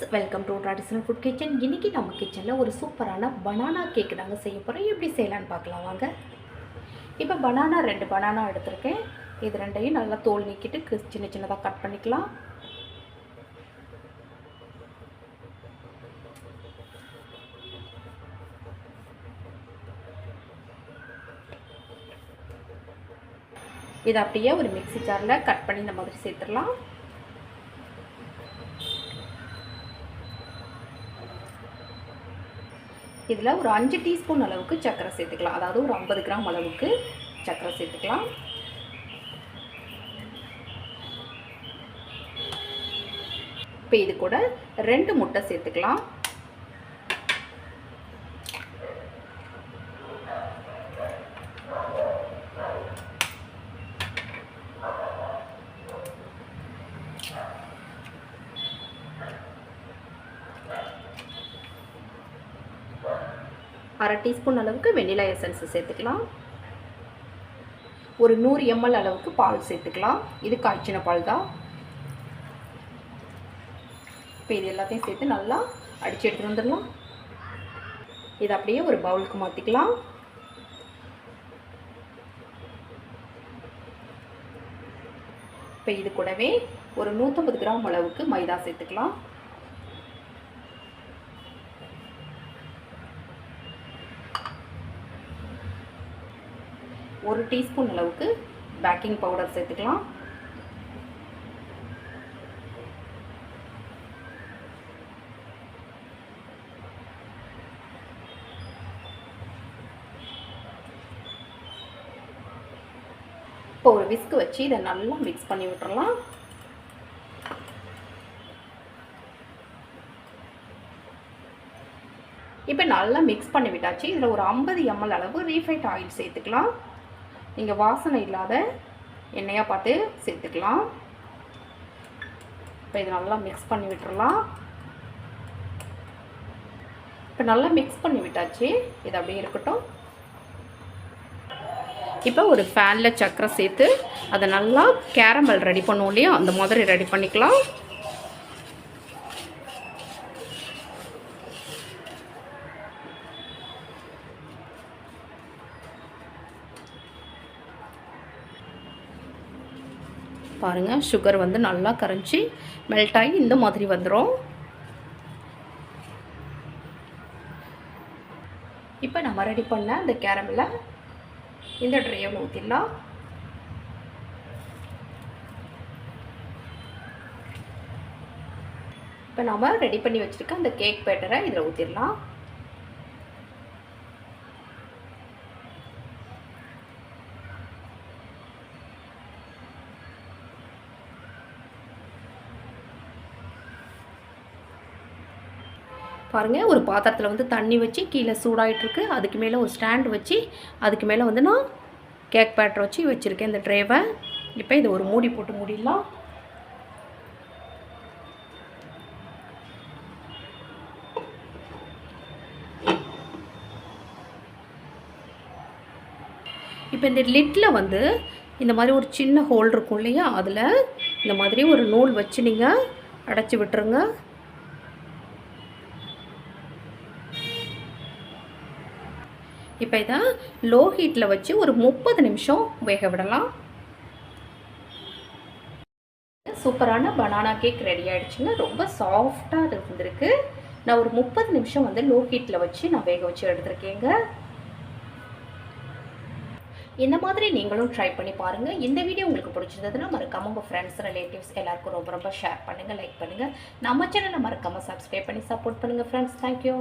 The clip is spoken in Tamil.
Friends welcome to traditional food kitchen இன்றைக்கி நம்ம கிச்சனில் ஒரு சூப்பரான பனானா கேக் தாங்க செய்ய போகிறோம் எப்படி செய்யலான்னு பார்க்கலாம் வாங்க. இப்போ பனானா ரெண்டு பனானா எடுத்திருக்கேன். இது ரெண்டையும் நல்லா தோல் நீக்கிட்டு சின்ன சின்னதாக கட் பண்ணிக்கலாம். இதை அப்படியே ஒரு மிக்ஸி ஜாரில் கட் பண்ணி இந்த மாதிரி சேர்த்துடலாம். இதில் ஒரு அஞ்சு டீஸ்பூன் அளவுக்கு சர்க்கரை சேர்த்துக்கலாம். அதாவது ஒரு ஐம்பது கிராம் அளவுக்கு சர்க்கரை சேர்த்துக்கலாம். இப்போ இது கூட ரெண்டு முட்டை சேர்த்துக்கலாம். அரை டீஸ்பூன் அளவுக்கு வெண்ணிலா எசன்ஸ் சேர்த்துக்கலாம். ஒரு நூறு எம்எல் அளவுக்கு பால் சேர்த்துக்கலாம். இது காய்ச்சின பால் தான். இப்போ இது எல்லாத்தையும் சேர்த்து நல்லா அடித்து எடுத்துகிட்டு வந்துடலாம். இது அப்படியே ஒரு பவுலுக்கு மாற்றிக்கலாம் இப்போ இது கூடவே ஒரு நூற்றம்பது கிராம் அளவுக்கு மைதா சேர்த்துக்கலாம். ஒரு டீஸ்பூன் அளவுக்கு பேக்கிங் பவுடர் சேர்த்துக்கலாம். இப்போ ஒரு விஸ்க் வச்சு இதை நல்லா மிக்ஸ் பண்ணி விட்டுறலாம். இப்போ நல்லா மிக்ஸ் பண்ணி விட்டாச்சு. இதில் ஒரு ஐம்பது எம்எல் அளவு ரீஃபைட் ஆயில் சேர்த்துக்கலாம். நீங்கள் வாசனை இல்லாத எண்ணெயாக பார்த்து சேர்த்துக்கலாம். இப்போ இது நல்லா மிக்ஸ் பண்ணி விட்டுறலாம். இப்போ நல்லா மிக்ஸ் பண்ணி விட்டாச்சு. இது அப்படியே இருக்கட்டும். இப்போ ஒரு ஃபேனில் சக்கரை சேர்த்து அதை நல்லா கேரமல் ரெடி பண்ணுவோம் இல்லையா? அந்த மாதிரி ரெடி பண்ணிக்கலாம். பாருங்கள் சுகர் வந்து நல்லா கரைஞ்சி மெல்ட் ஆகி இந்த மாதிரி வந்துடும் இப்போ நம்ம ரெடி பண்ண இந்த கேரமில் இந்த ட்ரேவில் ஊற்றிடலாம் இப்போ நம்ம ரெடி பண்ணி வச்சுருக்க அந்த கேக் பேட்டரை இதில் ஊற்றிடலாம் பாருங்கள் ஒரு பாத்திரத்தில் வந்து தண்ணி வச்சு கீழே சூடாயிட்ருக்கு அதுக்கு மேலே ஒரு ஸ்டாண்ட் வச்சு அதுக்கு மேலே வந்து நான் கேக் பேட்டர் வச்சு வச்சுருக்கேன் இந்த ட்ரேவை இப்போ இதை ஒரு மூடி போட்டு மூடிடலாம். இப்போ இந்த லிட்டில் வந்து இந்த மாதிரி ஒரு சின்ன ஹோல் இருக்கும் இல்லையா? அதில் இந்த மாதிரி ஒரு நூல் வச்சு நீங்கள் அடைச்சி விட்டுருங்க. இப்போ இதை லோ ஹீட்டில் வச்சு ஒரு முப்பது நிமிஷம் வேக விடலாம். சூப்பரான பனானா கேக் ரெடி ஆகிடுச்சுங்க ரொம்ப சாஃப்டாக இருந்திருக்கு நான் ஒரு முப்பது நிமிஷம் வந்து லோ ஹீட்டில் வச்சு நான் வேக வச்சு எடுத்திருக்கேங்க. இந்த மாதிரி நீங்களும் ட்ரை பண்ணி பாருங்கள் இந்த வீடியோ உங்களுக்கு பிடிச்சிருந்ததுன்னா மறக்காமல் உங்கள் ஃப்ரெண்ட்ஸ் ரிலேட்டிவ்ஸ் எல்லாருக்கும் ரொம்ப ரொம்ப ஷேர் பண்ணுங்கள் லைக் பண்ணுங்கள் நம்ம சேனலை மறக்காமல் சப்ஸ்கிரைப் பண்ணி சப்போர்ட் பண்ணுங்கள் ஃப்ரெண்ட்ஸ் தேங்க்யூ